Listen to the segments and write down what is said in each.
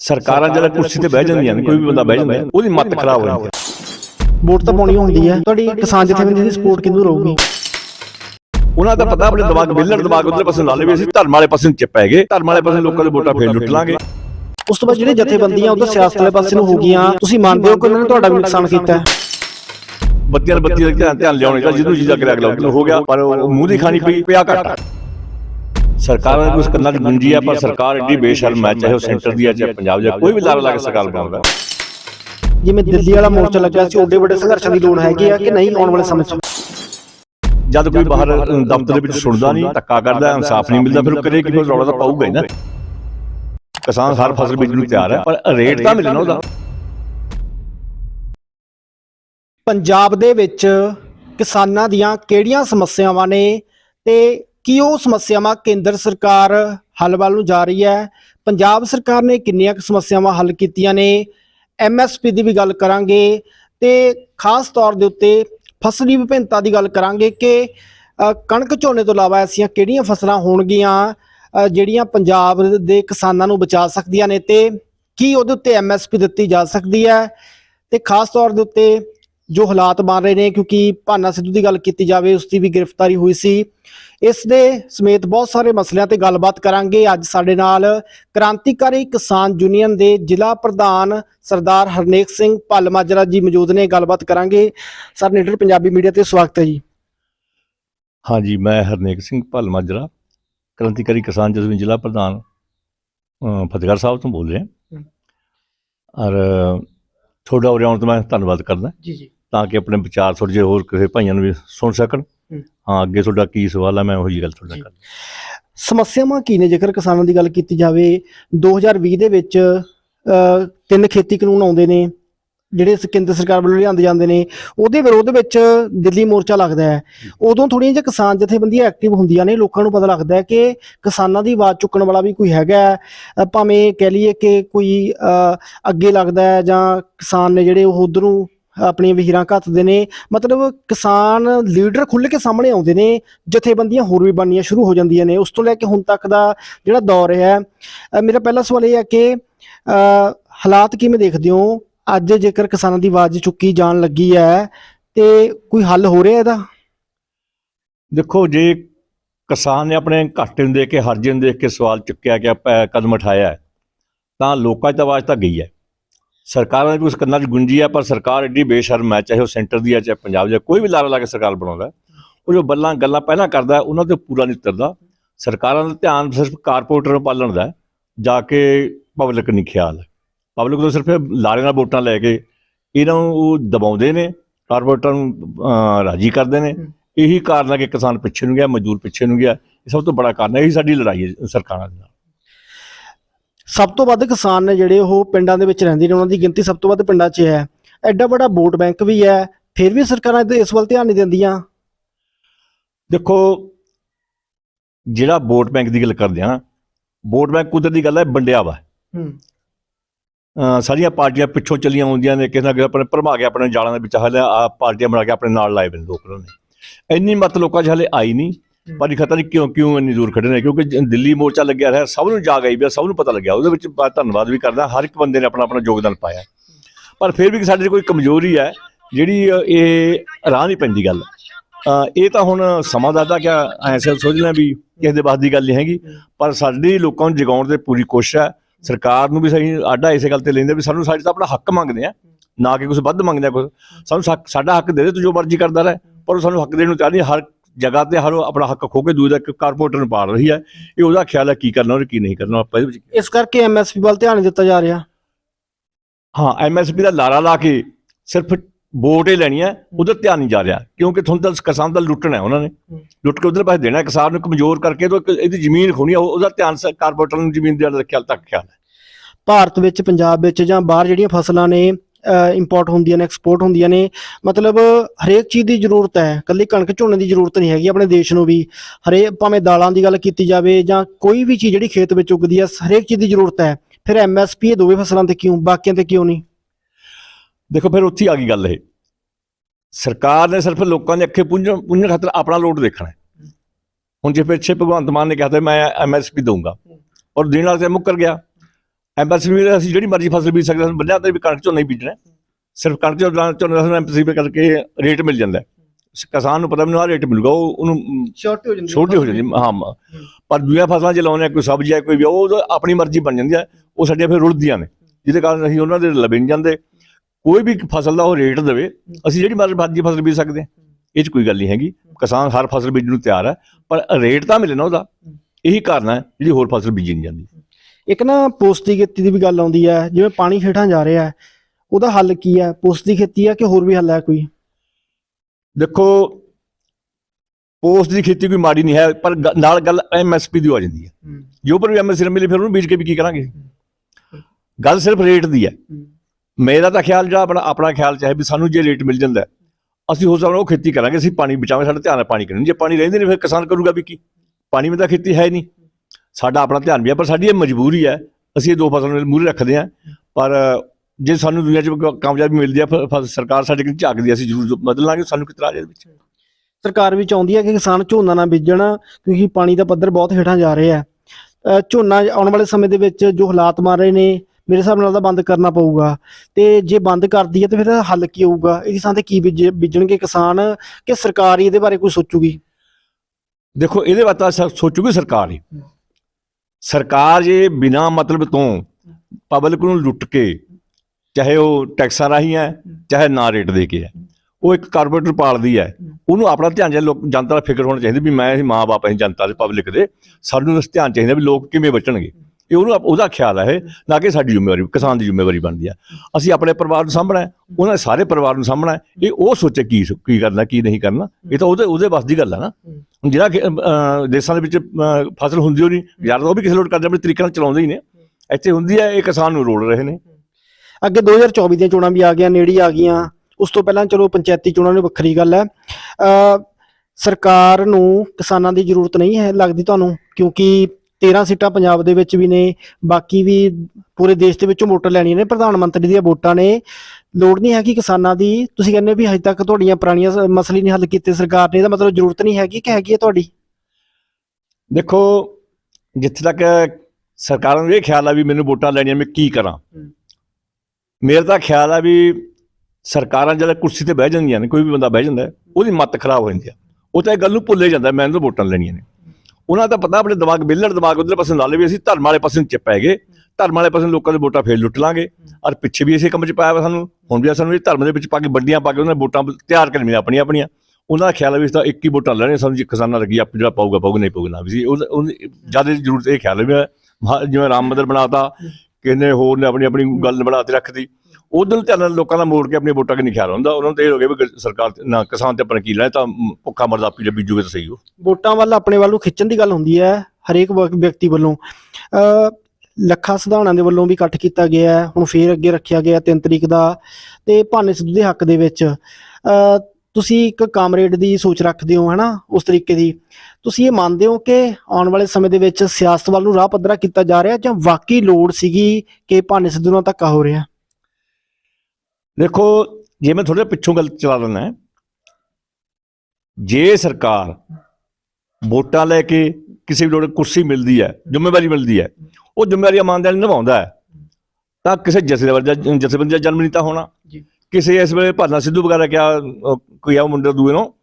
ਸਰਕਾਰਾਂ ਜਿਹੜਾ ਕੁਰਸੀ ਤੇ ਬਹਿ ਜਾਂਦੀਆਂ ਨੇ ਕੋਈ ਵੀ ਬੰਦਾ ਬਹਿ ਜਾਂਦਾ ਹੈ, ਉਹਦੀ ਮੱਤ ਖਰਾਬ ਹੋ ਜਾਂਦੀ ਹੈ ਵੋਟ ਤਾਂ ਪਾਉਣੀ ਹੁੰਦੀ ਹੈ। ਤੁਹਾਡੀ ਕਿਸਾਨ ਜਥੇਬੰਦੀ ਦੀ ਸਪੋਰਟ ਕਿਹਨੂੰ ਰਹੂਗੀ ਉਹਨਾਂ ਦਾ ਪਤਾ ਆਪਣੇ ਦਿਮਾਗ ਬਿੱਲੜ ਦਿਮਾਗ ਉਧਰ ਪਾਸੇ ਲਾ ਲਵੇ ਅਸੀਂ ਧਰਮ ਵਾਲੇ ਪਾਸੇ ਨੂੰ ਚਿਪ ਪੈ ਗਏ ਧਰਮ ਵਾਲੇ ਪਾਸੇ ਲੋਕਾਂ ਦੇ ਵੋਟਾਂ ਫੇਰ ਲੁੱਟ ਲਾਂਗੇ। ਉਸ ਤੋਂ ਬਾਅਦ ਜਿਹੜੇ ਜਥੇਬੰਦੀਆਂ ਉਧਰ ਸਿਆਸਤ ਵਾਲੇ ਪਾਸੇ ਨੂੰ ਹੋ ਗਈਆਂ ਤੁਸੀਂ ਮੰਨਦੇ ਹੋ ਕਿ ਉਹਨਾਂ ਨੇ ਤੁਹਾਡਾ ਵੀ ਨੁਕਸਾਨ ਕੀਤਾ? ਹੈ ਬੱਤੀਆਂ ਦੇ ਧਿਆਨ ਧਿਆਨ ਲਿਆਉਣੇ ਦਾ ਜਿਹਨੂੰ ਚੀਜ਼ਾਂ ਕਰਿਆ ਅਗਲਾ ਉੱਧਰ ਹੋ ਗਿਆ ਪਰ ਉਹ ਮੂੰਹ ਦੀ ਖਾਣੀ ਪਈ ਪਿਆ ਘੱਟ। ਸਰਕਾਰਾਂ ਨੇ ਕੁਝ ਕੰਨਾਂ 'ਚ ਗੁੰਜੀ ਆ ਪਰ ਸਰਕਾਰ ਏਡੀ ਬੇਸ਼ਰਮ ਹੈ ਚਾਹੇ ਉਹ ਸੈਂਟਰ ਦੀ ਹੈ ਚਾਹੇ ਪੰਜਾਬ ਦੀ ਹੈ ਕੋਈ ਵੀ ਲਾਰਾ ਲਾ ਕੇ ਸਰਕਾਰ ਬਣਾਉਂਦਾ ਜਿਵੇਂ ਦਿੱਲੀ ਵਾਲਾ ਮੋਰਚਾ ਲੱਗਿਆ ਸੀ ਓਡੇ ਵੱਡੇ ਸੰਘਰਸ਼ਾਂ ਦੀ ਲੋੜ ਹੈਗੀ ਆ ਕਿ ਨਹੀਂ ਆਉਣ ਵਾਲੇ ਸਮੇਂ 'ਚ? ਜਦ ਕੋਈ ਬਾਹਰ ਦਫ਼ਤਰ ਦੇ ਵਿੱਚ ਸੁਣਦਾ ਨਹੀਂ ਧੱਕਾ ਕਰਦਾ ਇਨਸਾਫ ਨਹੀਂ ਮਿਲਦਾ ਫਿਰ ਉਹ ਕਰੇ ਕਿ ਕੋਈ ਰੌਲਾ ਤਾਂ ਪਾਊਗਾ ਹੀ ਨਾ। ਕਿਸਾਨ ਹਰ ਫਸਲ ਬੀਜਣ ਨੂੰ ਤਿਆਰ ਹੈ ਪਰ ਰੇਟ ਤਾਂ ਮਿਲਣਾ ਉਹਦਾ। ਪੰਜਾਬ ਦੇ ਵਿੱਚ ਕਿਸਾਨਾਂ ਦੀਆਂ ਕਿਹੜੀਆਂ ਸਮੱਸਿਆਵਾਂ ਨੇ ਤੇ ਕੀ ਉਹ ਸਮੱਸਿਆਵਾਂ ਕੇਂਦਰ ਸਰਕਾਰ ਹੱਲ ਵੱਲ ਨੂੰ ਜਾ ਰਹੀ ਹੈ? ਪੰਜਾਬ ਸਰਕਾਰ ਨੇ ਕਿੰਨੀਆਂ ਕੁ ਸਮੱਸਿਆਵਾਂ ਹੱਲ ਕੀਤੀਆਂ ਨੇ? ਐਮਐਸਪੀ ਦੀ ਵੀ ਗੱਲ ਕਰਾਂਗੇ ਤੇ ਖਾਸ ਤੌਰ ਦੇ ਉੱਤੇ ਫਸਲੀ ਵਿਭਿੰਨਤਾ ਦੀ ਗੱਲ ਕਰਾਂਗੇ ਕਿ ਕਣਕ ਝੋਨੇ ਤੋਂ ਇਲਾਵਾ ਐਸੀਆਂ ਕਿਹੜੀਆਂ ਫਸਲਾਂ ਹੋਣਗੀਆਂ ਜਿਹੜੀਆਂ ਪੰਜਾਬ ਦੇ ਕਿਸਾਨਾਂ ਨੂੰ ਬਚਾ ਸਕਦੀਆਂ ਨੇ ਤੇ ਕੀ ਉਹਦੇ ਉੱਤੇ ਐਮਐਸਪੀ ਦਿੱਤੀ ਜਾ ਸਕਦੀ ਹੈ? ਤੇ ਖਾਸ ਤੌਰ ਦੇ ਉੱਤੇ ਜੋ ਹਾਲਾਤ ਬਣ ਰਹੇ ਨੇ, ਕਿਉਂਕਿ ਭਾਨਾ ਸਿੱਧੂ ਦੀ ਗੱਲ ਕੀਤੀ ਜਾਵੇ ਉਸ ਦੀ ਵੀ ਗ੍ਰਿਫਤਾਰੀ ਹੋਈ ਸੀ। ਇਸ ਦੇ ਸਮੇਤ ਬਹੁਤ ਸਾਰੇ ਮਸਲਿਆਂ ਤੇ ਗੱਲਬਾਤ ਕਰਾਂਗੇ। ਅੱਜ ਸਾਡੇ ਨਾਲ ਕ੍ਰਾਂਤੀਕਾਰੀ ਕਿਸਾਨ ਯੂਨੀਅਨ ਦੇ ਜ਼ਿਲ੍ਹਾ ਪ੍ਰਧਾਨ ਸਰਦਾਰ ਹਰਨੇਕ ਸਿੰਘ ਭੱਲ ਮਾਜਰਾ ਜੀ ਮੌਜੂਦ ਨੇ। ਗੱਲਬਾਤ ਕਰਾਂਗੇ। ਸਰ ਨੀਡਰ ਪੰਜਾਬੀ ਮੀਡੀਆ ਤੇ ਸਵਾਗਤ ਹੈ ਜੀ। ਹਾਂਜੀ ਮੈਂ ਹਰਨੇਕ ਸਿੰਘ ਭੱਲ ਮਾਜਰਾ ਕ੍ਰਾਂਤੀਕਾਰੀ ਕਿਸਾਨ ਜਥੇਬੰਦੀ ਜ਼ਿਲ੍ਹਾ ਪ੍ਰਧਾਨ ਫਤਿਹਗੜ੍ਹ ਸਾਹਿਬ ਤੋਂ ਬੋਲ ਰਿਹਾ। ਔਰ ਤੁਹਾਡਾ ਉਰੇ ਆਉਣ ਤੋਂ ਮੈਂ ਧੰਨਵਾਦ ਕਰਦਾ। ਜੀ ਜੀ। ਤਾਂ ਕਿ ਆਪਣੇ ਵਿਚਾਰ ਥੋੜ੍ਹੇ ਜਿਹੇ ਹੋਰ ਕਿਸੇ ਭਾਈਆਂ ਨੂੰ ਵੀ ਸੁਣ ਸਕਣ। ਹਾਂ। ਅੱਗੇ ਤੁਹਾਡਾ ਕੀ ਸਵਾਲ ਹੈ ਮੈਂ ਉਹੀ ਗੱਲ ਤੁਹਾਡਾ। ਕਰਦਾ। ਸਮੱਸਿਆਵਾਂ ਕੀ ਨੇ? ਜੇਕਰ ਕਿਸਾਨਾਂ ਦੀ ਗੱਲ ਕੀਤੀ ਜਾਵੇ 2020 ਦੇ ਵਿੱਚ ਤਿੰਨ ਖੇਤੀ ਕਾਨੂੰਨ ਆਉਂਦੇ ਨੇ ਜਿਹੜੇ ਕੇਂਦਰ ਸਰਕਾਰ ਵੱਲੋਂ ਲਿਆਂਦੇ ਜਾਂਦੇ ਨੇ ਉਹਦੇ ਵਿਰੋਧ ਵਿੱਚ ਦਿੱਲੀ ਮੋਰਚਾ ਲੱਗਦਾ ਹੈ। ਉਦੋਂ ਥੋੜੀਆਂ ਜਿਹੀਆਂ ਕਿਸਾਨ ਜਥੇਬੰਦੀਆਂ ਐਕਟਿਵ ਹੁੰਦੀਆਂ ਨੇ ਲੋਕਾਂ ਨੂੰ ਪਤਾ ਲੱਗਦਾ ਹੈ ਕਿ ਕਿਸਾਨਾਂ ਦੀ ਆਵਾਜ਼ ਚੁੱਕਣ ਵਾਲਾ ਵੀ ਕੋਈ ਹੈਗਾ ਭਾਵੇਂ ਕਹਿ ਲਈਏ ਕਿ ਕੋਈ ਅੱਗੇ ਲੱਗਦਾ ਹੈ ਜਾਂ ਕਿਸਾਨ ਨੇ ਜਿਹੜੇ ਉਹ ਉਧਰੋਂ ਆਪਣੀਆਂ ਵਹੀਰਾਂ ਘੱਤਦੇ ਨੇ। ਮਤਲਬ ਕਿਸਾਨ ਲੀਡਰ ਖੁੱਲ੍ਹ ਕੇ ਸਾਹਮਣੇ ਆਉਂਦੇ ਨੇ, ਜਥੇਬੰਦੀਆਂ ਹੋਰ ਵੀ ਬਣਨੀਆਂ ਸ਼ੁਰੂ ਹੋ ਜਾਂਦੀਆਂ ਨੇ। ਉਸ ਤੋਂ ਲੈ ਕੇ ਹੁਣ ਤੱਕ ਦਾ ਜਿਹੜਾ ਦੌਰ ਹੈ ਮੇਰਾ ਪਹਿਲਾ ਸਵਾਲ ਇਹ ਹੈ ਕਿ ਹਾਲਾਤ ਕਿਵੇਂ ਦੇਖਦੇ ਹੋ? ਅੱਜ ਜੇਕਰ ਕਿਸਾਨਾਂ ਦੀ ਆਵਾਜ਼ ਚੁੱਕੀ ਜਾਣ ਲੱਗੀ ਹੈ, ਤੇ ਕੋਈ ਹੱਲ ਹੋ ਰਿਹਾ ਇਹਦਾ? ਦੇਖੋ, ਜੇ ਕਿਸਾਨ ਨੇ ਆਪਣੇ ਘਾਟੇ ਨੂੰ ਦੇਖ ਕੇ, ਹਰਜੇ ਨੂੰ ਦੇਖ ਕੇ ਸਵਾਲ ਚੁੱਕਿਆ ਕਿ ਕਦਮ ਉਠਾਇਆ ਤਾਂ ਲੋਕਾਂ 'ਚ ਤਾਂ ਆਵਾਜ਼ ਤਾਂ ਗਈ ਹੈ। ਸਰਕਾਰਾਂ ਨੇ ਵੀ ਉਸ ਕੰਨਾਂ 'ਚ ਗੁੰਜੀ ਹੈ ਪਰ ਸਰਕਾਰ ਐਡੀ ਬੇਸ਼ਰਮ ਹੈ ਚਾਹੇ ਉਹ ਸੈਂਟਰ ਦੀ ਹੈ ਚਾਹੇ ਪੰਜਾਬ ਦੀ ਹੈ ਕੋਈ ਵੀ ਲਾਰਾ ਲਾ ਕੇ ਸਰਕਾਰ ਬਣਾਉਂਦਾ। ਉਹ ਜੋ ਬੱਲਾਂ ਗੱਲਾਂ ਪਹਿਲਾਂ ਕਰਦਾ ਉਹਨਾਂ ਤੇ ਪੂਰਾ ਨਹੀਂ ਉਤਰਦਾ। ਸਰਕਾਰਾਂ ਦਾ ਧਿਆਨ ਸਿਰਫ ਕਾਰਪੋਰੇਟਰ ਨੂੰ ਪਾਲਣ ਦਾ ਹੈ, ਜਾ ਕੇ ਪਬਲਿਕ ਨਹੀਂ ਖਿਆਲ। ਪਬਲਿਕ ਤੋਂ ਸਿਰਫ ਇਹ ਲਾਰੇ ਨਾਲ ਵੋਟਾਂ ਲੈ ਕੇ ਇਹਨਾਂ ਨੂੰ ਉਹ ਦਬਾਉਂਦੇ ਨੇ ਕਾਰਪੋਰੇਟਰ ਨੂੰ ਅਹ, ਰਾਜੀ ਕਰਦੇ ਨੇ। ਇਹੀ ਕਾਰਨ ਹੈ ਕਿ ਕਿਸਾਨ ਪਿੱਛੇ ਨੂੰ ਗਿਆ ਮਜ਼ਦੂਰ ਪਿੱਛੇ ਨੂੰ ਗਿਆ। ਇਹ ਸਭ ਤੋਂ ਬੜਾ ਕਾਰਨ ਹੈ ਇਹੀ ਸਾਡੀ ਲੜਾਈ ਹੈ ਸਰਕਾਰਾਂ ਦੇ ਨਾਲ। ਸਭ ਤੋਂ ਵੱਧ ਕਿਸਾਨ ਨੇ ਜਿਹੜੇ ਉਹ ਪਿੰਡਾਂ ਦੇ ਵਿੱਚ ਰਹਿੰਦੇ ਨੇ ਉਹਨਾਂ ਦੀ ਗਿਣਤੀ ਸਭ ਤੋਂ ਵੱਧ ਪਿੰਡਾਂ 'ਚ ਹੈ। ਐਡਾ ਵੱਡਾ ਵੋਟ ਬੈਂਕ ਵੀ ਹੈ ਫਿਰ ਵੀ ਸਰਕਾਰਾਂ ਇਸ ਵੱਲ ਧਿਆਨ ਨਹੀਂ ਦਿੰਦੀਆਂ? ਦੇਖੋ ਜਿਹੜਾ ਵੋਟ ਬੈਂਕ ਦੀ ਗੱਲ ਕਰਦੇ ਆ ਨਾ ਵੋਟ ਬੈਂਕ ਕੁਦਰਤ ਦੀ ਗੱਲ ਹੈ ਵੰਡਿਆ ਵਾ। ਸਾਰੀਆਂ ਪਾਰਟੀਆਂ ਪਿੱਛੋਂ ਚੱਲੀਆਂ ਆਉਂਦੀਆਂ ਨੇ ਕਿਸੇ ਨਾ ਕਿਸੇ ਆਪਣੇ ਭਰਮਾ ਕੇ ਆਪਣੇ ਜਾਲਾਂ ਦੇ ਵਿੱਚ ਹਲੇ ਆ ਪਾਰਟੀਆਂ ਬਣਾ ਕੇ ਆਪਣੇ ਨਾਲ ਲਾਏ ਬਨ ਲੋਕ ਉਹਨਾਂ ਨੇ। ਇੰਨੀ ਮਤ ਲੋਕਾਂ 'ਚ ਹਲੇ ਆਈ ਨਹੀਂ। ਪਰ ਇਹ ਖਤਰ ਨਹੀਂ, ਕਿਉਂ ਕਿਉਂ ਇੰਨੀ ਦੂਰ ਖੜੇ ਨੇ? ਕਿਉਂਕਿ ਦਿੱਲੀ ਮੋਰਚਾ ਲੱਗਿਆ ਰਿਹਾ, ਸਭ ਨੂੰ ਜਾਗ ਆਈ ਪਿਆ, ਸਭ ਨੂੰ ਪਤਾ ਲੱਗਿਆ। ਉਹਦੇ ਵਿੱਚ ਮੈਂ ਧੰਨਵਾਦ ਵੀ ਕਰਦਾ, ਹਰ ਇੱਕ ਬੰਦੇ ਨੇ ਆਪਣਾ ਆਪਣਾ ਯੋਗਦਾਨ ਪਾਇਆ। ਪਰ ਫਿਰ ਵੀ ਸਾਡੇ 'ਚ ਕੋਈ ਕਮਜ਼ੋਰੀ ਹੈ, ਜਿਹੜੀ ਇਹ ਰਾਹ ਨਹੀਂ ਪੈਂਦੀ ਗੱਲ। ਇਹ ਤਾਂ ਹੁਣ ਸਮਾਂ ਦਾ ਕਿ ਐਸੇ ਸੋਚ ਲੈ ਵੀ ਕਿਸੇ ਦੇ ਬਸ ਦੀ ਗੱਲ ਨਹੀਂ ਹੈਗੀ। ਪਰ ਸਾਡੀ ਲੋਕਾਂ ਨੂੰ ਜਗਾਉਣ ਦੀ ਪੂਰੀ ਕੋਸ਼ਿਸ਼ ਹੈ। ਸਰਕਾਰ ਨੂੰ ਵੀ ਸਹੀ ਆਡਾ ਇਸੇ ਗੱਲ ਤੇ ਲੈਂਦੇ ਵੀ ਸਾਨੂੰ ਸਾਡੇ ਤਾਂ ਆਪਣਾ ਹੱਕ ਮੰਗਦੇ ਆ। ਨਾ ਕਿ ਕੁਝ ਵੱਧ ਮੰਗਦੇ ਆ ਕੁਝ ਸਾਨੂੰ ਸਾ- ਸਾਡਾ ਹੱਕ ਦੇ ਦੇ ਤੂੰ ਜੋ ਮਰਜ਼ੀ ਕਰਦਾ ਰਹਿ। ਪਰ ਉਹ ਸਾਨੂੰ ਹੱਕ ਦੇਣ ਨੂੰ ਚਾਹਦੀ ਹਰ ਜਗ੍ਹਾ ਤੇ ਹਰ ਆਪਣਾ ਹੱਕ ਖੋ ਕੇ ਦੂਜਾ ਕਾਰਪੋਰੇਟਰ ਨੂੰ ਪਾੜ ਰਹੀ ਹੈ। ਇਹ ਉਹਦਾ ਖਿਆਲ ਹੈ ਕੀ ਕਰਨਾ ਔਰ ਕੀ ਨਹੀਂ ਕਰਨਾ ਆਪਾਂ ਇਹਦੇ ਵਿੱਚ ਇਸ ਕਰਕੇ ਐਮਐਸਪੀ ਵੱਲ ਧਿਆਨ ਦਿੱਤਾ ਜਾ ਰਿਹਾ। ਹਾਂ ਐਮਐਸਪੀ ਦਾ ਲਾਰਾ ਲਾ ਕੇ ਸਿਰਫ ਵੋਟ ਹੀ ਲੈਣੀ ਹੈ ਉਧਰ ਧਿਆਨ ਨਹੀਂ ਜਾ ਰਿਹਾ ਕਿਉਂਕਿ ਤੁਹਾਨੂੰ ਤਾਂ ਕਿਸਾਨ ਦਾ ਲੁੱਟਣਾ ਹੈ ਉਹਨਾਂ ਨੇ। ਲੁੱਟ ਕੇ ਉਧਰ ਪੈਸੇ ਦੇਣਾ ਕਿਸਾਨ ਨੂੰ ਕਮਜ਼ੋਰ ਕਰਕੇ ਤੋਂ ਇਹਦੀ ਜ਼ਮੀਨ ਖੋਣੀ ਹੈ ਉਹ- ਉਹਦਾ ਧਿਆਨ ਕਾਰਪੋਰੇਟਰ ਨੂੰ ਜ਼ਮੀਨ ਦਾ ਖਿਆਲ ਤੱਕ ਖਿਆਲ ਹੈ। ਭਾਰਤ ਵਿੱਚ ਪੰਜਾਬ ਵਿੱਚ ਜਾਂ ਬਾਹਰ ਜਿਹੜੀਆਂ ਫਸਲਾਂ ਨੇ ਇੰਪੋਰਟ ਹੁੰਦੀਆਂ ਨੇ ਐਕਸਪੋਰਟ ਹੁੰਦੀਆਂ ਨੇ। ਮਤਲਬ ਹਰੇਕ ਚੀਜ਼ ਦੀ ਜ਼ਰੂਰਤ ਹੈ। ਕੱਲੀ ਕਣਕ ਝੋਨੇ ਦੀ ਜ਼ਰੂਰਤ ਨਹੀਂ ਹੈਗੀ ਆਪਣੇ ਦੇਸ਼ ਨੂੰ ਵੀ। ਹਰੇ ਭਾਵੇਂ ਦਾਲਾਂ ਦੀ ਗੱਲ ਕੀਤੀ ਜਾਵੇ ਜਾਂ ਕੋਈ ਵੀ ਚੀਜ਼ ਜਿਹੜੀ ਖੇਤ ਵਿੱਚ ਉੱਗਦੀ ਹੈ, ਹਰੇਕ ਚੀਜ਼ ਦੀ ਜ਼ਰੂਰਤ ਹੈ। ਫਿਰ ਐਮਐਸਪੀ ਇਹ ਦੋਵੇਂ ਫਸਲਾਂ ਤੇ ਕਿਉਂ, ਬਾਕੀਆਂ ਤੇ ਕਿਉਂ ਨਹੀਂ? ਦੇਖੋ ਫਿਰ ਉੱਥੇ ਆ ਗਈ ਗੱਲ ਇਹ। ਸਰਕਾਰ ਨੇ ਸਿਰਫ ਲੋਕਾਂ ਦੇ ਅੱਖੇ ਪੁੰਝਣ ਪੁੰਝਣ ਖਾਤਰ ਆਪਣਾ ਲੋਟ ਦੇਖਣਾ ਹੈ। ਹੁਣ ਜੇ ਪਿੱਛੇ ਭਗਵੰਤ ਮਾਨ ਨੇ ਕਿਹਾ ਤਾਂ ਮੈਂ ਐਮਐਸਪੀ ਦਊਂਗਾ। ਔਰ ਦੇਣ ਵਾਲਾ ਤੇ ਮੁੱਕਰ ਗਿਆ। ਐਮਐਸਪੀ ਵੀ ਅਸੀਂ ਜਿਹੜੀ ਮਰਜ਼ੀ ਫਸਲ ਬੀਜ ਸਕਦੇ ਹਾਂ ਬੰਨਿਆਂ ਤੇ ਵੀ ਕਣਕ ਝੋਨਾ ਹੀ ਬੀਜਣਾ। ਸਿਰਫ ਕਣਕ ਝੋਨਾ ਝੋਨਾ ਦਾ ਐਮਐਸਪੀ ਕਰਕੇ ਰੇਟ ਮਿਲ ਜਾਂਦਾ। ਕਿਸਾਨ ਨੂੰ ਪਤਾ ਮੈਨੂੰ ਆਹ ਰੇਟ ਮਿਲੂਗਾ ਉਹ ਉਹਨੂੰ ਸ਼ਾਰਟ ਹੋ ਜਾਂਦੀ ਛੋਟੀ ਹੋ ਜਾਂਦੀ ਹਾਂ ਪਰ ਦੂਜੀਆਂ ਫਸਲਾਂ ਲਾਉਂਦੇ ਆ ਕੋਈ ਸਬਜ਼ੀ ਹੈ ਕੋਈ ਵੀ ਉਹ ਆਪਣੀ ਮਰਜ਼ੀ ਬਣ ਜਾਂਦੀ ਹੈ ਉਹ ਸਾਡੀਆਂ ਫਿਰ ਰੁਲਦੀਆਂ ਨੇ। ਜਿਹਦੇ ਕਾਰਨ ਅਸੀਂ ਉਹਨਾਂ ਦੇ ਲਵੇ ਨਹੀਂ ਜਾਂਦੇ। ਕੋਈ ਵੀ ਫਸਲ ਦਾ ਉਹ ਰੇਟ ਦੇਵੇ ਅਸੀਂ ਜਿਹੜੀ ਮਰਜ਼ੀ ਫਸਲ ਬੀਜ ਸਕਦੇ ਹਾਂ। ਇਹ ਚ ਕੋਈ ਗੱਲ ਨਹੀਂ ਹੈਗੀ। ਕਿਸਾਨ ਹਰ ਫਸਲ ਬੀਜਣ ਨੂੰ ਤਿਆਰ ਹੈ ਪਰ ਰੇਟ ਤਾਂ ਮਿਲੇ ਨਾ ਉਹਦਾ। ਇਹੀ ਕਾਰਨ ਹੈ ਜਿਹੜੀ ਹੋਰ ਫਸਲ ਬੀਜੀ ਨਹੀਂ ਜਾਂਦੀ। ਇੱਕ ਨਾ ਪੋਸਟ ਦੀ ਖੇਤੀ ਦੀ ਵੀ ਗੱਲ ਆਉਂਦੀ ਹੈ ਜਿਵੇਂ ਪਾਣੀ ਹੇਠਾਂ ਜਾ ਰਿਹਾ ਹੈ ਉਹਦਾ ਹੱਲ ਕੀ ਹੈ ਪੋਸਟ ਦੀ ਖੇਤੀ ਹੈ ਕਿ ਹੋਰ ਵੀ ਹੱਲ ਹੈ ਕੋਈ? ਦੇਖੋ ਪੋਸਟ ਦੀ ਖੇਤੀ ਕੋਈ ਮਾੜੀ ਨਹੀਂ ਹੈ ਪਰ ਨਾਲ ਗੱਲ ਐਮਐਸਪੀ ਦੀ ਆ ਜਾਂਦੀ ਹੈ। ਜੋ ਪਰ ਵੀ ਐਮਐਸਪੀ ਮਿਲੇ ਫਿਰ ਉਹਨੂੰ ਬੀਜ ਕੇ ਵੀ ਕੀ ਕਰਾਂਗੇ? ਗੱਲ ਸਿਰਫ ਰੇਟ ਦੀ ਹੈ। ਮੇਰਾ ਤਾਂ ਖਿਆਲ ਜਿਹੜਾ ਆਪਣਾ ਆਪਣਾ ਖਿਆਲ ਚਾਹੇ ਵੀ ਸਾਨੂੰ ਜੇ ਰੇਟ ਮਿਲ ਜਾਂਦਾ ਅਸੀਂ ਹੋ ਸਕਦਾ ਉਹ ਖੇਤੀ ਕਰਾਂਗੇ ਅਸੀਂ ਪਾਣੀ ਬਚਾਵਾਂਗੇ ਸਾਡਾ ਧਿਆਨ ਹੈ ਪਾਣੀ ਕਰਨ। ਜੇ ਪਾਣੀ ਰਹਿੰਦੇ ਨਹੀਂ ਫਿਰ ਕਿਸਾਨ ਕਰੂਗਾ ਵੀ ਕੀ? ਪਾਣੀ ਵਿੱਚ ਤਾਂ ਖੇਤੀ ਹੈ ਨਹੀਂ। ਸਾਡਾ ਆਪਣਾ ਧਿਆਨ ਵੀ ਹੈ ਪਰ ਸਾਡੀ ਇਹ ਮਜਬੂਰੀ ਹੈ ਅਸੀਂ ਇਹ ਦੋ ਫਸਲਾਂ ਮੂਹਰੇ ਰੱਖਦੇ ਹਾਂ ਪਰ ਜੇ ਸਾਨੂੰ ਦੁਨੀਆ 'ਚ ਕਾਮਯਾਬੀ ਮਿਲਦੀ ਹੈ ਸਰਕਾਰ ਸਾਡੇ ਕੋਲ ਝਾਕਦੀ ਹੈ ਅਸੀਂ ਜ਼ਰੂਰ ਬਦਲਾਂਗੇ ਸਾਨੂੰ ਕਿਤਰਾ ਇਹਦੇ ਵਿੱਚ। ਸਰਕਾਰ ਵੀ ਚਾਹੁੰਦੀ ਹੈ ਕਿ ਕਿਸਾਨ ਝੋਨਾ ਨਾ ਬੀਜਣ ਕਿਉਂਕਿ ਪਾਣੀ ਦਾ ਪੱਧਰ ਬਹੁਤ ਹੇਠਾਂ ਜਾ ਰਿਹਾ ਹੈ। ਝੋਨਾ ਆਉਣ ਵਾਲੇ ਸਮੇਂ ਦੇ ਵਿੱਚ ਜੋ ਹਾਲਾਤ ਬਣ ਰਹੇ ਨੇ ਮੇਰੇ ਹਿਸਾਬ ਨਾਲ ਤਾਂ ਬੰਦ ਕਰਨਾ ਪਊਗਾ। ਤੇ ਜੇ ਬੰਦ ਕਰਦੀ ਹੈ ਤੇ ਫਿਰ ਹੱਲ ਕੀ ਹੋਊਗਾ? ਇਹਦੀ ਥਾਂ ਤੇ ਕੀ ਬੀਜ- ਬੀਜਣਗੇ ਕਿਸਾਨ ਕਿ ਸਰਕਾਰ ਹੀ ਇਹਦੇ ਬਾਰੇ ਕੋਈ ਸੋਚੂਗੀ? ਦੇਖੋ ਇਹਦੇ ਬਾਰੇ ਤਾਂ ਸੋਚੂਗੀ ਸਰਕਾਰ ਹੀ। ਸਰਕਾਰ ਜੇ ਬਿਨਾ ਮਤਲਬ ਤੋਂ ਪਬਲਿਕ ਨੂੰ ਲੁੱਟ ਕੇ ਚਾਹੇ ਉਹ ਟੈਕਸਾਂ ਰਾਹੀਂ ਹੈ, ਚਾਹੇ ਨਾ ਰੇਟ ਦੇ ਕੇ ਹੈ, ਉਹ ਇੱਕ ਕਾਰਪੋਰੇਟਰ ਪਾਲਦੀ ਹੈ, ਉਹਨੂੰ ਆਪਣਾ ਧਿਆਨ ਜੇ ਲੋਕ ਜਨਤਾ ਦਾ ਫਿਕਰ ਹੋਣਾ ਚਾਹੀਦਾ ਵੀ ਮੈਂ ਹੀ ਮਾਂ-ਬਾਪ, ਅਸੀਂ ਜਨਤਾ ਦੇ, ਪਬਲਿਕ ਦੇ, ਸਾਨੂੰ ਇਸ ਧਿਆਨ ਚਾਹੀਦਾ ਵੀ ਲੋਕ ਕਿਵੇਂ ਬਚਣਗੇ। ਇਹ ਉਹਨੂੰ ਉਹਦਾ ਖਿਆਲ ਹੈ ਨਾ ਕਿ ਸਾਡੀ ਜ਼ਿੰਮੇਵਾਰੀ ਕਿਸਾਨ ਦੀ ਜ਼ਿੰਮੇਵਾਰੀ ਬਣਦੀ ਹੈ ਅਸੀਂ ਆਪਣੇ ਪਰਿਵਾਰ ਨੂੰ ਸਾਂਭਣਾ ਉਹਨਾਂ ਦੇ ਸਾਰੇ ਪਰਿਵਾਰ ਨੂੰ ਸਾਂਭਣਾ ਇਹ ਉਹ ਸੋਚੇ ਕੀ ਕੀ ਕਰਨਾ ਕੀ ਨਹੀਂ ਕਰਨਾ। ਇਹ ਤਾਂ ਉਹਦੇ ਉਹਦੇ ਵੱਸ ਦੀ ਗੱਲ ਹੈ ਨਾ। ਹੁਣ ਜਿਹੜਾ ਦੇਸ਼ਾਂ ਦੇ ਵਿੱਚ ਫਸਲ ਹੁੰਦੀ ਹੋਣੀ ਯਾਰ ਉਹ ਵੀ ਕਿਸੇ ਲੋਟ ਕਰਦੇ ਆਪਣੇ ਤਰੀਕੇ ਨਾਲ ਚਲਾਉਂਦੇ ਹੀ ਨੇ। ਇੱਥੇ ਹੁੰਦੀ ਹੈ ਇਹ ਕਿਸਾਨ ਨੂੰ ਰੋਲ ਰਹੇ ਨੇ। ਅੱਗੇ 2024 ਦੀਆਂ ਚੋਣਾਂ ਵੀ ਆ ਗਈਆਂ ਨੇੜੇ ਆ ਗਈਆਂ। ਉਸ ਤੋਂ ਪਹਿਲਾਂ ਚਲੋ ਪੰਚਾਇਤੀ ਚੋਣਾਂ ਦੀ ਵੱਖਰੀ ਗੱਲ ਹੈ। ਸਰਕਾਰ ਨੂੰ ਕਿਸਾਨਾਂ ਦੀ ਜ਼ਰੂਰਤ ਨਹੀਂ ਹੈ ਲੱਗਦੀ ਤੁਹਾਨੂੰ? ਕਿਉਂਕਿ 13 ਸੀਟਾਂ ਪੰਜਾਬ ਦੇ ਵਿੱਚ ਵੀ ਨੇ ਬਾਕੀ ਵੀ ਪੂਰੇ ਦੇਸ਼ ਦੇ ਵਿੱਚੋਂ ਵੋਟਾਂ ਲੈਣੀਆਂ ਨੇ ਪ੍ਰਧਾਨ ਮੰਤਰੀ ਦੀਆਂ ਵੋਟਾਂ ਨੇ। ਲੋੜ ਨਹੀਂ ਹੈਗੀ ਕਿਸਾਨਾਂ ਦੀ ਤੁਸੀਂ ਕਹਿੰਦੇ ਹੋ ਵੀ ਹਜੇ ਤੱਕ ਤੁਹਾਡੀਆਂ ਪੁਰਾਣੀਆਂ ਮਸਲੇ ਨਹੀਂ ਹੱਲ ਕੀਤੇ ਸਰਕਾਰ ਨੇ ਇਹਦਾ ਮਤਲਬ ਜ਼ਰੂਰਤ ਨਹੀਂ ਹੈਗੀ ਕਿ ਹੈਗੀ ਹੈ ਤੁਹਾਡੀ? ਦੇਖੋ ਜਿੱਥੇ ਤੱਕ ਸਰਕਾਰਾਂ ਨੂੰ ਇਹ ਖਿਆਲ ਆ ਵੀ ਮੈਨੂੰ ਵੋਟਾਂ ਲੈਣੀਆਂ ਮੈਂ ਕੀ ਕਰਾਂ? ਮੇਰਾ ਤਾਂ ਖਿਆਲ ਆ ਵੀ ਸਰਕਾਰਾਂ ਜਦੋਂ ਕੁਰਸੀ ਤੇ ਬਹਿ ਜਾਂਦੀਆਂ ਨੇ ਕੋਈ ਵੀ ਬੰਦਾ ਬਹਿ ਜਾਂਦਾ ਹੈ, ਉਹਦੀ ਮੱਤ ਖਰਾਬ ਹੋ ਜਾਂਦੀ ਆ। ਉਹ ਤਾਂ ਇਹ ਗੱਲ ਨੂੰ ਭੁੱਲੇ ਜਾਂਦਾ ਮੈਨੂੰ ਤਾਂ ਵੋਟਾਂ ਲੈਣੀਆਂ ਨੇ। ਉਹਨਾਂ ਦਾ ਪਤਾ ਆਪਣੇ ਦਿਮਾਗ ਬਿੱਲੜ ਦਿਮਾਗ ਉਧਰ ਪਾਸੇ ਲਾ ਲਏ ਵੀ ਅਸੀਂ ਧਰਮ ਵਾਲੇ ਪਾਸੇ ਚਿਪ ਪੈ ਗਏ। ਧਰਮ ਵਾਲੇ ਪਾਸੇ ਲੋਕਾਂ ਦੇ ਵੋਟਾਂ ਫੇਰ ਲੁੱਟ ਲਾਂਗੇ। ਔਰ ਪਿੱਛੇ ਵੀ ਇਸੇ ਕੰਮ 'ਚ ਪਾਇਆ ਸਾਨੂੰ। ਹੁਣ ਵੀ ਸਾਨੂੰ ਇਹ ਧਰਮ ਦੇ ਵਿੱਚ ਪਾ ਕੇ ਵੱਡੀਆਂ ਪਾ ਕੇ ਉਹਨਾਂ ਨੇ ਵੋਟਾਂ ਤਿਆਰ ਕਰਨੀਆਂ ਆਪਣੀਆਂ ਆਪਣੀਆਂ। ਉਹਨਾਂ ਦਾ ਖਿਆਲ ਹੈ ਵੀ ਇਸ ਤਾਂ ਇੱਕ ਹੀ ਵੋਟਾਂ ਲੈਣੀਆਂ ਸਾਨੂੰ ਜੇ ਖਜ਼ਾਨਾ ਲੱਗੀ ਆਪ ਜਿਹੜਾ ਪਾਊਗਾ ਪਾਊਗਾ ਨਹੀਂ ਪਾਊਗਾ ਨਾ ਵੀ ਉਹ ਜ਼ਿਆਦਾ ਜ਼ਰੂਰਤ ਇਹ ਖਿਆਲ ਹੈ ਜਿਵੇਂ ਰਾਮ ਮੰਦਰ ਬਣਾਤਾ ਕਿੰਨੇ ਹੋਰ ਨੇ ਆਪਣੀ ਆਪਣੀ ਗੱਲ ਬਣਾ ਕੇ ਰੱਖਦੀ ਉਧਰ ਧਿਆਨ ਲੋਕਾਂ ਦਾ ਮੋੜ ਕੇ ਆਪਣੀ ਵੋਟਾਂ ਕਿ ਨਹੀਂ ਖਿਆਲ ਹੁੰਦਾ? ਉਹਨਾਂ ਨੂੰ ਤਾਂ ਇਹ ਹੋ ਗਿਆ ਵੀ ਸਰਕਾਰ ਨਾ ਕਿਸਾਨ ਤੇ ਆਪਣਾ ਕੀ ਲੈਣਾ ਤਾਂ ਭੁੱਖਾ ਮਰਦਾ ਪੀ ਬੀਜੂਗੇ ਤਾਂ ਸਹੀ ਹੋ। ਵੋਟਾਂ ਵੱਲ ਆਪਣੇ ਵੱਲ ਖਿੱਚਣ ਦੀ ਗੱਲ ਹੁੰਦੀ ਹੈ, ਹਰੇਕ ਵਿਅਕਤੀ ਵੱਲੋਂ। ਲੱਖਾ ਸਿਧਾਣਾਂ ਦੇ ਵੱਲੋਂ ਵੀ ਇਕੱਠ ਕੀਤਾ ਗਿਆ ਹੁਣ ਫੇਰ ਅੱਗੇ ਰੱਖਿਆ ਗਿਆ 3 ਤਰੀਕ ਦਾ, ਤੇ ਭਾਨੇ ਸਿੱਧੂ ਦੇ ਹੱਕ ਦੇ ਵਿੱਚ। ਤੁਸੀਂ ਇੱਕ ਕਾਮਰੇਡ ਦੀ ਸੋਚ ਰੱਖਦੇ ਹੋ, ਹਨਾ, ਉਸ ਤਰੀਕੇ ਦੀ। ਤੁਸੀਂ ਇਹ ਮੰਨਦੇ ਹੋ ਕਿ ਆਉਣ ਵਾਲੇ ਸਮੇਂ ਦੇ ਵਿੱਚ ਸਿਆਸਤ ਵੱਲ ਨੂੰ ਰਾਹ ਪੱਧਰਾ ਕੀਤਾ ਜਾ ਰਿਹਾ ਜਾਂ ਵਾਕਈ ਲੋੜ ਸੀਗੀ ਕਿ ਭਾਨੇ ਸਿੱਧੂ ਨਾਲ ਧੱਕਾ ਹੋ ਰਿਹਾ? ਦੇਖੋ ਜੇ ਮੈਂ ਥੋੜਾ ਪਿੱਛੋਂ ਗੱਲ ਚਲਾ ਦਿੰਦਾ ਜੇ ਸਰਕਾਰ ਵੋਟਾਂ ਲੈ ਕੇ ਕਿਸੇ ਵੀ ਲੋੜ ਕੁਰਸੀ ਮਿਲਦੀ ਹੈ ਜ਼ਿੰਮੇਵਾਰੀ ਮਿਲਦੀ ਹੈ ਉਹ ਜ਼ਿੰਮੇਵਾਰੀ ਇਮਾਨਦਾਰੀ ਨਿਭਾਉਂਦਾ ਹੈ ਤਾਂ ਕਿਸੇ ਜਥੇਦਾਰ ਦਾ ਜਥੇਬੰਦੀ ਦਾ ਜਨਮ ਨਹੀਂ ਤਾਂ ਹੋਣਾ। ਕਿਸੇ ਇਸ ਵੇਲੇ ਭਾਨਾ ਸਿੱਧੂ ਵਗੈਰਾ ਕਿਆ ਅਹ, ਕੋਈ ਆ ਮੁੰਡਾ ਦੂਏ ਨੂੰ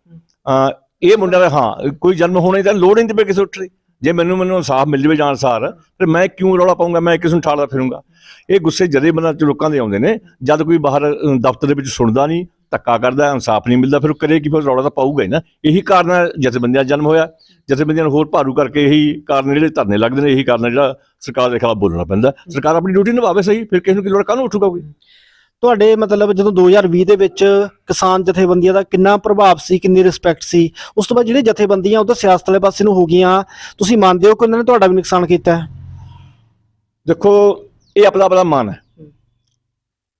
ਇਹ ਮੁੰਡਾ ਦਾ ਹਾਂ ਕੋਈ ਜਨਮ ਹੋਣਾ ਹੀ ਤਾਂ ਲੋੜ ਨਹੀਂ ਤੇ ਕਿਸੇ ਉੱਠ ਰਹੀ ਜੇ ਮੈਨੂੰ ਮੈਨੂੰ ਇਨਸਾਫ ਮਿਲ ਜਵੇ ਜਾਣ ਸਾਰ, ਫਿਰ ਮੈਂ ਕਿਉਂ ਰੌਲਾ ਪਾਉਂਗਾ ਮੈਂ ਕਿਸ ਨੂੰ ਠਾਲਦਾ ਫਿਰੂੰਗਾ? ਇਹ ਗੁੱਸੇ ਜਦੇ ਬੰਦਾ ਚ ਲੋਕਾਂ ਦੇ ਆਉਂਦੇ ਨੇ, ਜਦ ਕੋਈ ਬਾਹਰ ਦਫ਼ਤਰ ਦੇ ਵਿੱਚ ਸੁਣਦਾ ਨਹੀਂ, ਧੱਕਾ ਕਰਦਾ, ਇਨਸਾਫ ਨਹੀਂ ਮਿਲਦਾ, ਫਿਰ ਉਹ ਕਰੇ ਕਿ? ਫਿਰ ਰੌਲਾ ਤਾਂ ਪਾਊਗਾ ਹੀ ਨਾ। ਇਹੀ ਕਾਰਨ ਜਥੇਬੰਦੀਆਂ ਦਾ ਜਨਮ ਹੋਇਆ। ਜਥੇਬੰਦੀਆਂ ਨੂੰ ਹੋਰ ਭਾਰੂ ਕਰਕੇ ਇਹੀ ਕਾਰਨ ਜਿਹੜੇ ਧਰਨੇ ਲੱਗਦੇ ਨੇ, ਇਹੀ ਕਾਰਨ ਹੈ ਜਿਹੜਾ ਸਰਕਾਰ ਦੇ ਖਿਲਾਫ ਬੋਲਣਾ ਪੈਂਦਾ। ਸਰਕਾਰ ਆਪਣੀ ਡਿਊਟੀ ਨਿਭਾਵੇ ਸਹੀ, ਫਿਰ ਕਿਸੇ ਨੂੰ ਕੀ ਲੋੜ ਕਾਹਨੂੰ ਉੱਠੂਗਾ ਕੋਈ? ਤੁਹਾਡੇ ਮਤਲਬ ਜਦੋਂ 2020 ਦੇ ਵਿੱਚ ਕਿਸਾਨ ਜਥੇਬੰਦੀਆਂ ਦਾ ਕਿੰਨਾ ਪ੍ਰਭਾਵ ਸੀ, ਕਿੰਨੀ ਰਿਸਪੈਕਟ ਸੀ, ਉਸ ਤੋਂ ਬਾਅਦ ਜਿਹੜੇ ਜਥੇਬੰਦੀਆਂ ਉਧਰ ਸਿਆਸਤ ਵਾਲੇ ਪਾਸੇ ਨੂੰ ਹੋ ਗਈਆਂ, ਤੁਸੀਂ ਮੰਨਦੇ ਹੋ ਕਿ ਉਹਨਾਂ ਨੇ ਤੁਹਾਡਾ ਵੀ ਨੁਕਸਾਨ ਕੀਤਾ? ਹੈ ਦੇਖੋ, ਇਹ ਆਪਣਾ ਆਪਣਾ ਮਨ ਹੈ।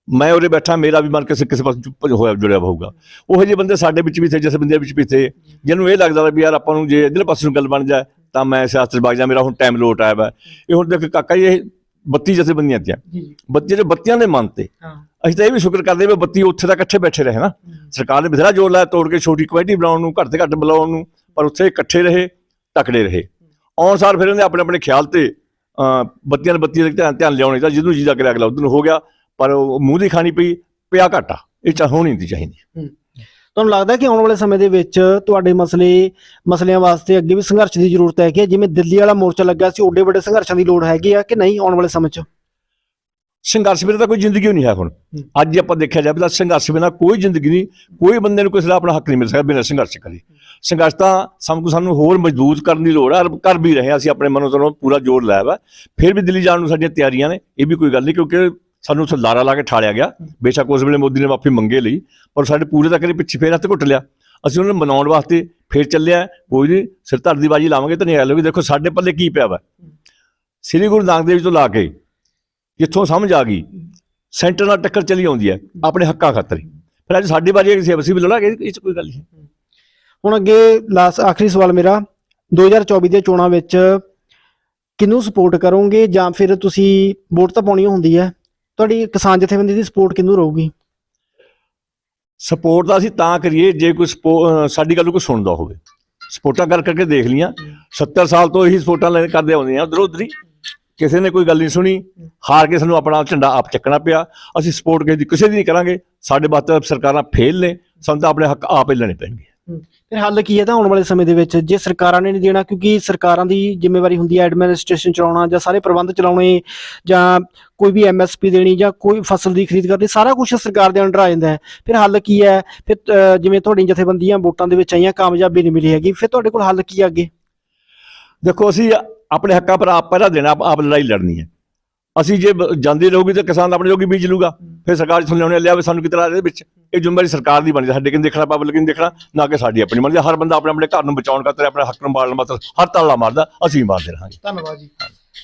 ਮੈਂ ਉਰੇ ਬੈਠਾ, ਮੇਰਾ ਵੀ ਮਨ ਕਿਸੇ ਕਿਸੇ ਪਾਸੇ ਹੋਇਆ, ਜੁੜਿਆ ਹੋਊਗਾ। ਉਹ ਜਿਹੇ ਬੰਦੇ ਸਾਡੇ ਵਿੱਚ ਵੀ ਥੇ ਜਿਸ ਬੰਦੇ ਵਿੱਚ ਵੀ ਥੇ, ਜਿਹਨੂੰ ਇਹ ਲੱਗਦਾ ਵੀ ਯਾਰ ਆਪਾਂ ਨੂੰ ਜੇ ਇਧਰਲੇ ਪਾਸੇ ਨੂੰ ਗੱਲ ਬਣ ਜਾਏ, ਤਾਂ ਮੈਂ ਸਿਆਸਤ 'ਚ ਵਗ ਜਾ, ਮੇਰਾ ਹੁਣ ਟਾਈਮ ਲੋਟ ਆਇਆ ਵਾ। ਇਹ ਹੁਣ ਦੇਖ ਕਾਕਾ ਜੀ, ਇਹ 32 ਜਥੇਬੰਦੀਆਂ ਤੀਆਂ। ਜੀ ਬੱਚੇ ਜਿਹੜੇ ਬੱਤੀਆਂ ਦੇ ਮਨ ਤੇ। ਅਸੀਂ ਤਾਂ ਇਹ ਵੀ ਸ਼ੁਕਰ ਕਰਦੇ ਵੀ ਬੱਤੀ ਉੱਥੇ ਤੱਕ ਇਕੱਠੇ ਬੈਠੇ ਰਹੇ ਨਾ। ਸਰਕਾਰ ਨੇ ਬਥੇਰਾ ਜੋਰ ਲਾਇਆ ਤੋੜ ਕੇ ਛੋਟੀ ਕਮੇਟੀ ਬਣਾਉਣ ਨੂੰ ਘੱਟ ਤੇ ਘੱਟ ਬੁਲਾਉਣ ਨੂੰ ਪਰ ਉੱਥੇ ਇਕੱਠੇ ਰਹੇ ਤਕੜੇ ਰਹੇ। ਆਉਣ ਸਾਰ ਫਿਰ ਇਹਨੇ ਆਪਣੇ ਆਪਣੇ ਖਿਆਲ ਤੇ ਅਹ ਬੱਤੀਆਂ ਦੇ ਬੱਤੀਆਂ ਦੇ ਧਿਆਨ ਧਿਆਨ ਲਿਆਉਣੇ ਤਾਂ ਜਿਹਨੂੰ ਜੀ ਦਾ ਕਰਿਆ ਅਗਲਾ ਨੂੰ ਹੋ ਗਿਆ ਪਰ ਉਹ ਮੂੰਹ ਦੀ ਖਾਣੀ ਪਈ ਪਿਆ ਘਾਟਾ। ਇਹ ਚਾ ਹੋਣੀ ਨਹੀਂ ਚਾਹੀਦੀ। ਤੁਹਾਨੂੰ ਲੱਗਦਾ ਕਿ ਆਉਣ ਵਾਲੇ ਸਮੇਂ ਦੇ ਵਿੱਚ ਤੁਹਾਡੇ ਮਸਲੇ ਮਸਲਿਆਂ ਵਾਸਤੇ ਅੱਗੇ ਵੀ ਸੰਘਰਸ਼ ਦੀ ਜ਼ਰੂਰਤ ਹੈ ਕਿ ਜਿਵੇਂ ਦਿੱਲੀ ਵਾਲਾ ਮੋਰਚਾ ਲੱਗਿਆ ਸੀ ਓਡੇ ਵੱਡੇ ਸੰਘਰਸ਼ਾਂ ਦੀ ਲੋੜ ਹੈਗੀ ਆ ਕਿ ਨਹੀਂ ਆਉਣ ਵਾਲੇ ਸਮੇਂ 'ਚ? ਸੰਘਰਸ਼ ਬਿਨਾਂ ਤਾਂ ਕੋਈ ਜ਼ਿੰਦਗੀ ਨਹੀਂ ਹੈ ਹੁਣ। ਅੱਜ ਆਪਾਂ ਦੇਖਿਆ ਜਾਵੇ ਤਾਂ ਸੰਘਰਸ਼ ਬਿਨਾਂ ਕੋਈ ਜ਼ਿੰਦਗੀ ਨਹੀਂ ਕੋਈ ਬੰਦੇ ਨੂੰ ਕਿਸੇ ਦਾ ਆਪਣਾ ਹੱਕ ਨਹੀਂ ਮਿਲ ਸਕਦਾ ਬਿਨਾਂ ਸੰਘਰਸ਼ ਕਰੇ ਸੰਘਰਸ਼ ਤਾਂ ਸਾਨੂੰ ਸਾਨੂੰ ਹੋਰ ਮਜ਼ਬੂਤ ਕਰਨ ਦੀ ਲੋੜ ਹੈ ਕਰ ਵੀ ਰਹੇ ਅਸੀਂ ਆਪਣੇ ਮਨੋਂ ਤੋਂ ਪੂਰਾ ਜ਼ੋਰ ਲਾਇਆ ਵਾ। ਫਿਰ ਵੀ ਦਿੱਲੀ ਜਾਣ ਨੂੰ ਸਾਡੀਆਂ ਤਿਆਰੀਆਂ ਨੇ ਇਹ ਵੀ ਕੋਈ ਗੱਲ ਨਹੀਂ ਕਿਉਂਕਿ ਸਾਨੂੰ ਉੱਥੇ ਲਾਰਾ ਲਾ ਕੇ ਠਾਲਿਆ ਗਿਆ। ਬੇਸ਼ੱਕ ਉਸ ਵੇਲੇ ਮੋਦੀ ਨੇ ਮਾਫੀ ਮੰਗੇ ਲਈ, ਪਰ ਸਾਡੇ ਪੂਰੇ ਤੱਕ ਦੇ ਪਿੱਛੇ ਫੇਰ ਹੱਥ ਘੁੱਟ ਲਿਆ। ਅਸੀਂ ਉਹਨਾਂ ਨੂੰ ਮਨਾਉਣ ਵਾਸਤੇ ਫੇਰ ਚੱਲਿਆ। ਕੋਈ ਨਹੀਂ, ਸਿਰ ਧਰ ਦੀ ਬਾਜੀ ਲਾਵਾਂਗੇ ਤਾਂ ਨਹੀਂ ਆ ਲੋਗੇ ਦੇਖੋ ਸਾਡੇ ਪੱਲੇ ਕੀ ਪਿਆ ਵਾ। ਸ੍ਰੀ ਗੁਰੂ ਨਾਨਕ ਦੇਵ ਜੀ ਤੋਂ ਲਾ ਕੇ ਜਿੱਥੋਂ ਸਮਝ ਆ ਗਈ, ਸੈਂਟਰ ਨਾਲ ਟੱਕਰ ਚਲੀ ਆਉਂਦੀ ਹੈ, ਆਪਣੇ ਹੱਕਾਂ ਖਾਤਰ ਫਿਰ ਅੱਜ ਸਾਡੀ ਵਾਰੀ ਹੈ ਕਿ ਅਸੀਂ ਵੀ ਲੜਾਂਗੇ, ਇਹ 'ਚ ਕੋਈ ਗੱਲ ਨਹੀਂ। ਹੁਣ ਅੱਗੇ ਲਾਸਟ ਆਖਰੀ ਸਵਾਲ ਮੇਰਾ। 2024 ਦੀਆਂ ਚੋਣਾਂ ਵਿੱਚ ਕਿਹਨੂੰ ਸਪੋਰਟ ਕਰੋਗੇ ਜਾਂ ਫਿਰ ਤੁਸੀਂ ਵੋਟ ਤਾਂ ਪਾਉਣੀ ਹੁੰਦੀ ਹੈ? ਤੁਹਾਡੀ ਕਿਸਾਨ ਜਥੇਬੰਦੀ ਦੀ ਸਪੋਰਟ ਕਿਹਨੂੰ ਰਹੂਗੀ? ਸਪੋਰਟ ਤਾਂ ਅਸੀਂ ਤਾਂ ਕਰੀਏ, ਜੇ ਕੋਈ ਸਪੋ- ਸਾਡੀ ਗੱਲ ਨੂੰ ਕੋਈ ਸੁਣਦਾ ਹੋਵੇ। ਸਪੋਰਟਾਂ ਕਰ ਕਰਕੇ ਦੇਖ ਲੀਆਂ 70 ਸਾਲ ਤੋਂ ਇਹੀ ਸਪੋਰਟਾਂ ਲੈ ਕਰਦੇ ਆਉਂਦੇ ਆ ਉਧਰੋਂ ਉਧਰੀ। ਕਿਸੇ ਨੇ ਕੋਈ ਗੱਲ ਨਹੀਂ ਸੁਣੀ। ਹਾਰ ਕੇ ਸਾਨੂੰ ਆਪਣਾ ਝੰਡਾ ਆਪ ਚੱਕਣਾ ਪਿਆ। ਅਸੀਂ ਸਪੋਰਟ ਕਿਸੇ ਦੀ ਕਿਸੇ ਦੀ ਨਹੀਂ ਕਰਾਂਗੇ। ਸਾਡੇ ਵਾਸਤੇ ਸਰਕਾਰਾਂ ਫੇਲ ਨੇ। ਸਾਨੂੰ ਤਾਂ ਆਪਣੇ ਹੱਕ ਆਪ ਹੀ ਲੈਣੇ ਪੈਣਗੇ। ਫਿਰ ਹੱਲ ਕੀ ਹੈ ਤਾਂ ਆਉਣ ਵਾਲੇ ਸਮੇਂ ਦੇ ਵਿੱਚ? ਜੇ ਸਰਕਾਰਾਂ ਨੇ ਨਹੀਂ ਦੇਣਾ ਕਿਉਂਕਿ ਸਰਕਾਰਾਂ ਦੀ ਜ਼ਿੰਮੇਵਾਰੀ ਹੁੰਦੀ ਹੈ ਐਡਮਿਨਿਸਟ੍ਰੇਸ਼ਨ ਚਲਾਉਣਾ ਜਾਂ ਸਾਰੇ ਪ੍ਰਬੰਧ ਚਲਾਉਣੇ ਜਾਂ ਕੋਈ ਵੀ ਐਮਐਸਪੀ ਦੇਣੀ ਜਾਂ ਕੋਈ ਫਸਲ ਦੀ ਖਰੀਦ ਕਰਨੀ ਸਾਰਾ ਕੁਝ ਸਰਕਾਰ ਦੇ ਅੰਡਰ ਆ ਜਾਂਦਾ ਹੈ। ਫਿਰ ਹੱਲ ਕੀ ਹੈ? ਫਿਰ ਜਿਵੇਂ ਤੁਹਾਡੀਆਂ ਜਥੇਬੰਦੀਆਂ ਵੋਟਾਂ ਦੇ ਵਿੱਚ ਆਈਆਂ ਕਾਮਯਾਬੀ ਨਹੀਂ ਮਿਲੀ ਹੈਗੀ ਫਿਰ ਤੁਹਾਡੇ ਕੋਲ ਹੱਲ ਕੀ ਹੈ ਅੱਗੇ? ਦੇਖੋ ਅਸੀਂ ਆਪਣੇ ਹੱਕਾਂ ਪਰ ਆਪ ਪਹਿਰਾ ਦੇਣਾ ਆਪ- ਲੜਾਈ ਲੜਨੀ ਹੈ। ਅਸੀਂ ਜੇ ਜਾਂਦੀ ਰਹੂਗੀ ਤਾਂ ਕਿਸਾਨ ਆਪਣੇ ਜੋਗੀ ਬੀਜ ਲੂਗਾ ਫਿਰ ਸਰਕਾਰ ਸੁਣ ਲਿਆਉਣੇ ਲਿਆ ਵੀ ਸਾਨੂੰ ਕਿਤਰਾ ਇਹਦੇ ਵਿੱਚ। ਇਹ ਜ਼ਿੰਮੇਵਾਰੀ ਸਰਕਾਰ ਦੀ ਬਣਦੀ ਸਾਡੇ ਕਿਨ ਦੇਖਣਾ ਪਬਲਿਕ ਨੇ ਦੇਖਣਾ ਨਾ ਕਿ ਸਾਡੀ ਆਪਣੀ ਬਣਦੀ ਹਰ ਬੰਦਾ ਆਪਣੇ ਆਪਣੇ ਘਰ ਨੂੰ ਬਚਾਉਣ ਖਾਤਰ ਆਪਣੇ ਹੱਕ ਨੂੰ ਮਾਰਨ ਮਾਤਰ ਹਰ ਤਾਲਾ ਮਾਰਦਾ ਅਸੀਂ ਮਾਰਦੇ ਰਹਾਂਗੇ। ਧੰਨਵਾਦ ਜੀ।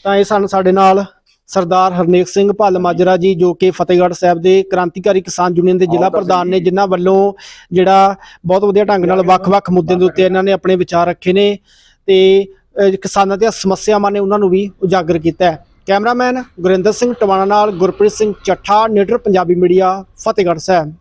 ਤਾਂ ਇਹ ਸਨ ਸਾਡੇ ਨਾਲ ਸਰਦਾਰ ਹਰਨੇਕ ਸਿੰਘ ਭੱਲ ਮਾਜਰਾ ਜੀ ਜੋ ਕਿ ਫਤਿਹਗੜ੍ਹ ਸਾਹਿਬ ਦੇ ਕ੍ਰਾਂਤੀਕਾਰੀ ਕਿਸਾਨ ਯੂਨੀਅਨ ਦੇ ਜ਼ਿਲ੍ਹਾ ਪ੍ਰਧਾਨ ਨੇ ਜਿਨ੍ਹਾਂ ਵੱਲੋਂ ਜਿਹੜਾ ਬਹੁਤ ਵਧੀਆ ਢੰਗ ਨਾਲ ਵੱਖ-ਵੱਖ ਮੁੱਦਿਆਂ ਦੇ ਉੱਤੇ ਇਹਨਾਂ ਨੇ ਆਪਣੇ ਵਿਚਾਰ ਰੱਖੇ ਨੇ ਤੇ ਕਿਸਾਨਾਂ ਦੀਆਂ ਸਮੱਸਿਆਵਾਂ ਨੇ ਉਹਨਾਂ ਨੂੰ ਵੀ ਉਜਾਗਰ ਕੀਤਾ ਹੈ। ਕੈਮਰਾਮੈਨ ਗੁਰਿੰਦਰ ਸਿੰਘ ਟਵਾਣਾ ਨਾਲ ਗੁਰਪ੍ਰੀਤ ਸਿੰਘ ਚੱਠਾ ਨੀਡਰ ਪੰਜਾਬੀ ਮੀਡੀਆ ਫਤਿਹਗੜ੍ਹ ਸਾਹਿਬ।